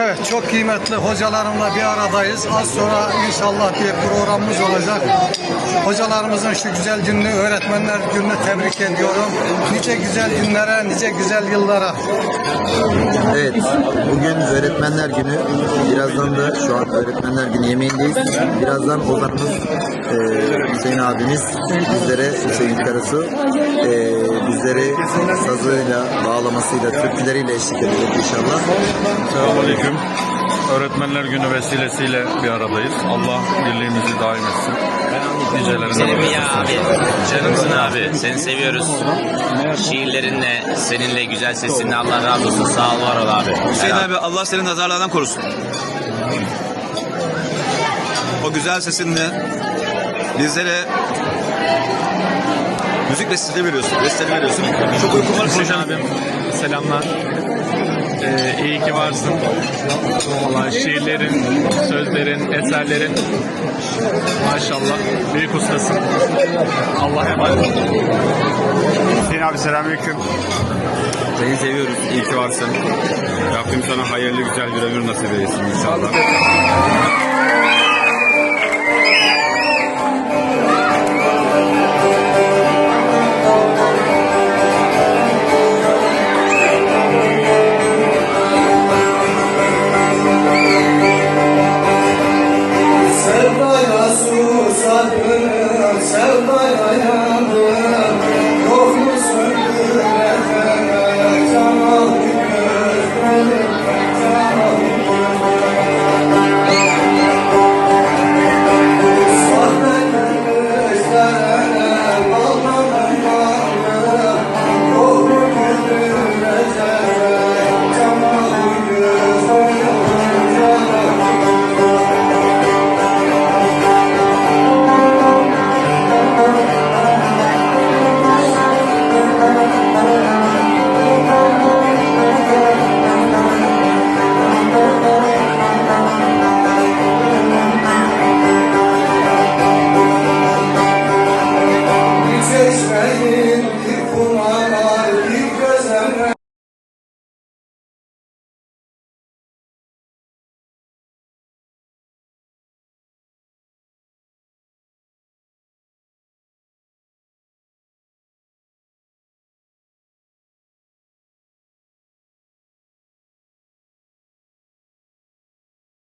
Evet, çok kıymetli hocalarımla bir aradayız. Az sonra inşallah bir programımız olacak. Hocalarımızın şu güzel gününü, öğretmenler gününü tebrik ediyorum. Nice güzel günlere, nice güzel yıllara. Evet, bugün Öğretmenler Günü. Birazdan da şu an Öğretmenler Günü yemeğindeyiz. Birazdan ozanımız e, Hüseyin abimiz bizlere, Hüseyin Karasu, e, bizleri sazıyla, bağlamasıyla, türküleriyle eşlik edecek inşallah. Selamünaleyküm. Öğretmenler Günü vesilesiyle bir aradayız. Allah birliğimizi daim etsin. Nicelerine Senin ya abi. Canımsın abi. Seni seviyoruz. Şiirlerinle, seninle güzel sesinle Allah razı olsun. Sağ ol var ol abi. Hüseyin abi Allah senin nazarlardan korusun. O güzel sesinle bizlere müzik besteleri veriyorsun. Besteleri veriyorsun. Çok uykum var Hüseyin abim selamlar. Ee, iyi ki varsın. Valla şiirlerin, sözlerin, eserlerin maşallah büyük ustasın. Allah emanet. Hüseyin abi selamünaleyküm. Seni seviyoruz. İyi ki varsın. Rabbim sana hayırlı güzel bir ömür nasip eylesin inşallah. Yeah.